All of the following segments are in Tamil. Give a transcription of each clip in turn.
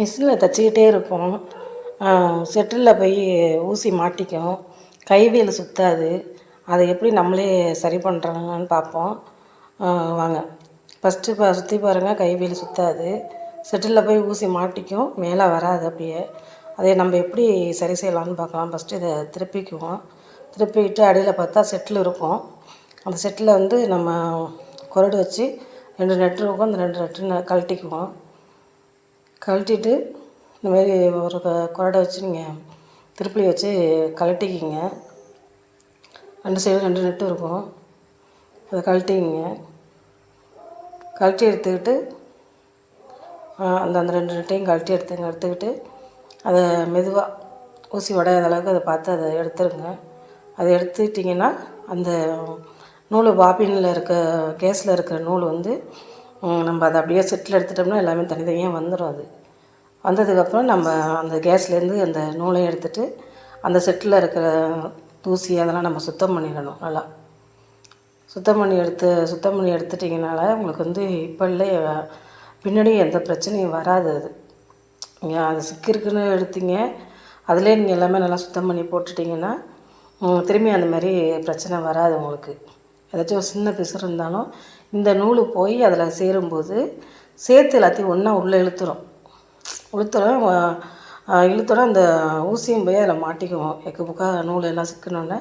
மிஷினில் தைச்சிக்கிட்டே இருப்போம் செட்டிலில் போய் ஊசி மாட்டிக்கும். கைவேல் சுற்றாது அதை எப்படி நம்மளே சரி பண்ணுறாங்கன்னு பார்ப்போம். வாங்க. ஃபஸ்ட்டு இப்போ சுற்றி பாருங்கள் கைவேல் சுற்றாது செட்டிலில் போய் ஊசி மாட்டிக்கும். மேலே வராது அப்படியே. அதை நம்ம எப்படி சரி செய்யலாம்னு பார்க்கலாம். ஃபஸ்ட்டு இதை திருப்பிக்குவோம். திருப்பிக்கிட்டு அடியில் பார்த்தா செட்டில் இருக்கும். அந்த செட்டில் வந்து நம்ம குரடு வச்சு ரெண்டு நெட்டு இருக்கும். அந்த ரெண்டு நெட்டு கழட்டிக்குவோம். கழட்டிட்டு இந்த மாதிரி ஒரு க- குரடை வச்சு நீங்கள் திருப்பி வச்சு கழட்டிக்கிங்க. ரெண்டு சைடும் ரெண்டு நெட்டு இருக்கும். அதை கழட்டிக்கிங்க. கழட்டி எடுத்துக்கிட்டு அந்த அந்த ரெண்டு நெட்டையும் கழட்டி எடுத்துங்க எடுத்துக்கிட்டு அதை மெதுவாக ஊசி உடையாத அளவுக்கு அதை பார்த்து அதை எடுத்துருங்க. அதை எடுத்துக்கிட்டிங்கன்னா அந்த நூல் பாபினில் இருக்க கேஸில் இருக்கிற நூல் வந்து நம்ம அதை அப்படியே செட்டில் எடுத்துட்டோம்னா எல்லாமே தனித்தனியாக வந்துடும் அது. வந்ததுக்கப்புறம் நம்ம அந்த கேஸ்லேருந்து அந்த நூலையும் எடுத்துட்டு அந்த செட்டில் இருக்கிற தூசி அதெல்லாம் நம்ம சுத்தம் பண்ணிடணும் நல்லா. சுத்தம் பண்ணி எடுத்து சுத்தம் பண்ணி எடுத்துட்டிங்கனால உங்களுக்கு வந்து இப்போ இல்லை பின்னாடி எந்த பிரச்சனையும் வராது அது. நீங்கள் அது சிக்கிருக்குன்னு எடுத்தீங்க அதிலே நீங்கள் எல்லாமே நல்லா சுத்தம் பண்ணி போட்டுட்டிங்கன்னா திரும்பி அந்த மாதிரி பிரச்சனை வராது உங்களுக்கு. ஏதாச்சும் ஒரு சின்ன பிசுறு இருந்தாலும் இந்த நூல் போய் அதில் சேரும்போது சேர்த்து எல்லாத்தையும் ஒன்றா உள்ளே இழுத்துரும். இழுத்துறோம் இழுத்தோட அந்த ஊசியும் போய் அதில் மாட்டிக்குவோம். எக்கு புக்காக நூல் எல்லாம் சிக்கணுன்னே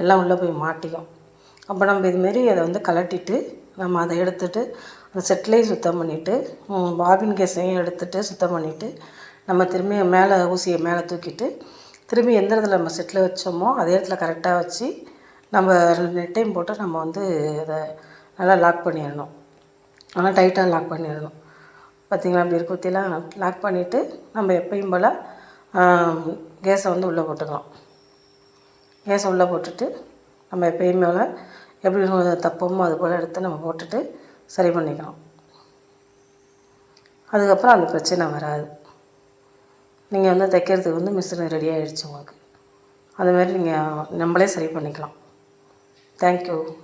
எல்லாம் உள்ளே போய் மாட்டிக்கும். அப்போ நம்ம இதுமாரி அதை வந்து கலட்டிட்டு நம்ம அதை எடுத்துட்டு அந்த செட்லேயும் சுத்தம் பண்ணிவிட்டு பாபின் கேஸையும் எடுத்துட்டு சுத்தம் பண்ணிவிட்டு நம்ம திரும்பி மேலே ஊசியை மேலே தூக்கிட்டு திரும்பி எந்த இடத்துல நம்ம செட்டில் வச்சோமோ அதே இடத்துல கரெக்டாக வச்சு நம்ம ரெண்டு நெட்டையும் போட்டு நம்ம வந்து அதை நல்லா லாக் பண்ணிடணும் ஆனால் டைட்டாக லாக் பண்ணிடணும் பார்த்தீங்களா அப்படி இருக்குத்திலாம் லாக் பண்ணிவிட்டு நம்ம எப்பயும் போல் கேஸை வந்து உள்ளே போட்டுக்கலாம். கேஸை உள்ளே போட்டுட்டு நம்ம எப்பயும் போல் எப்படி தப்போமோ அது போல் எடுத்து நம்ம போட்டுட்டு சரி பண்ணிக்கலாம். அதுக்கப்புறம் அந்த பிரச்சனை வராது. நீங்கள் வந்து தைக்கிறதுக்கு வந்து மிஷின் ரெடி ஆகிடுச்சு உங்களுக்கு. அது மாதிரி நீங்கள் நம்மளே சரி பண்ணிக்கலாம். Thank you.